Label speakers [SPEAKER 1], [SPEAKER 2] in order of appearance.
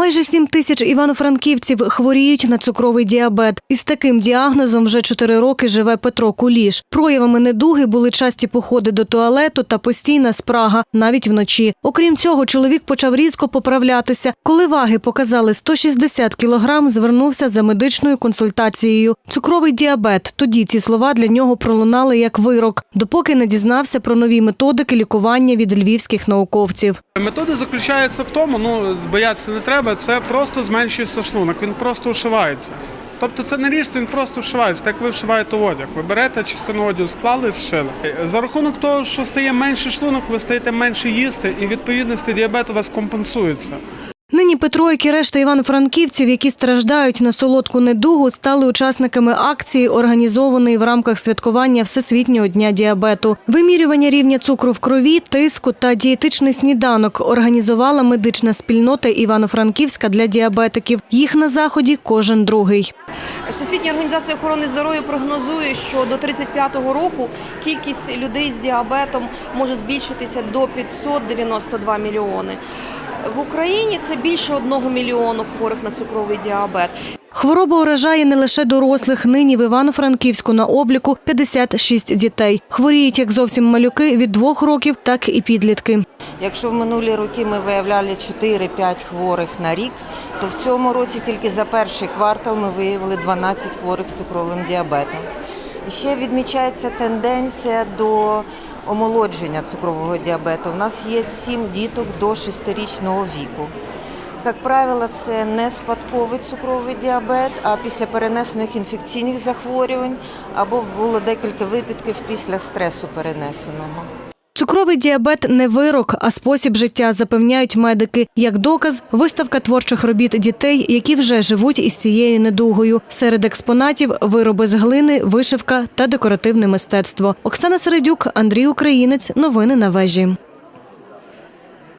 [SPEAKER 1] Майже 7 тисяч івано-франківців хворіють на цукровий діабет. Із таким діагнозом вже 4 роки живе Петро Куліш. Проявами недуги були часті походи до туалету та постійна спрага, навіть вночі. Окрім цього, чоловік почав різко поправлятися. Коли ваги показали 160 кілограм, звернувся за медичною консультацією. Цукровий діабет. Тоді ці слова для нього пролунали як вирок, допоки не дізнався про нові методики лікування від львівських науковців.
[SPEAKER 2] Метода заключається в тому, ну боятися не треба, це просто зменшується шлунок, він просто вшивається. Тобто це не ріжеться, він просто вшивається, так як ви вшиваєте одяг. Ви берете частину одягу, склали зшили. За рахунок того, що стає менше шлунок, ви стаєте менше їсти, і відповідності діабет у вас компенсується.
[SPEAKER 1] Нині Петро, як і решта івано-франківців, які страждають на солодку недугу, стали учасниками акції, організованої в рамках святкування Всесвітнього дня діабету. Вимірювання рівня цукру в крові, тиску та дієтичний сніданок організувала медична спільнота Івано-Франківська для діабетиків. Їх на заході кожен другий.
[SPEAKER 3] Всесвітня організація охорони здоров'я прогнозує, що до 35-го року кількість людей з діабетом може збільшитися до 592 мільйони. В Україні це більше одного мільйону хворих на цукровий діабет.
[SPEAKER 1] Хвороба уражає не лише дорослих. Нині в Івано-Франківську на обліку 56 дітей. Хворіють як зовсім малюки від двох років, так і підлітки.
[SPEAKER 4] Якщо в минулі роки ми виявляли 4-5 хворих на рік, то в цьому році тільки за перший квартал ми виявили 12 хворих з цукровим діабетом. І ще відмічається тенденція до омолодження цукрового діабету. У нас є 7 діток до 6-річного віку. Як правило, це не спадковий цукровий діабет, а після перенесених інфекційних захворювань або було декілька випадків після стресу перенесеного.
[SPEAKER 1] Цукровий діабет не вирок, а спосіб життя, запевняють медики. Як доказ, виставка творчих робіт дітей, які вже живуть із цією недугою. Серед експонатів вироби з глини, вишивка та декоративне мистецтво. Оксана Середюк, Андрій Українець. Новини на вежі.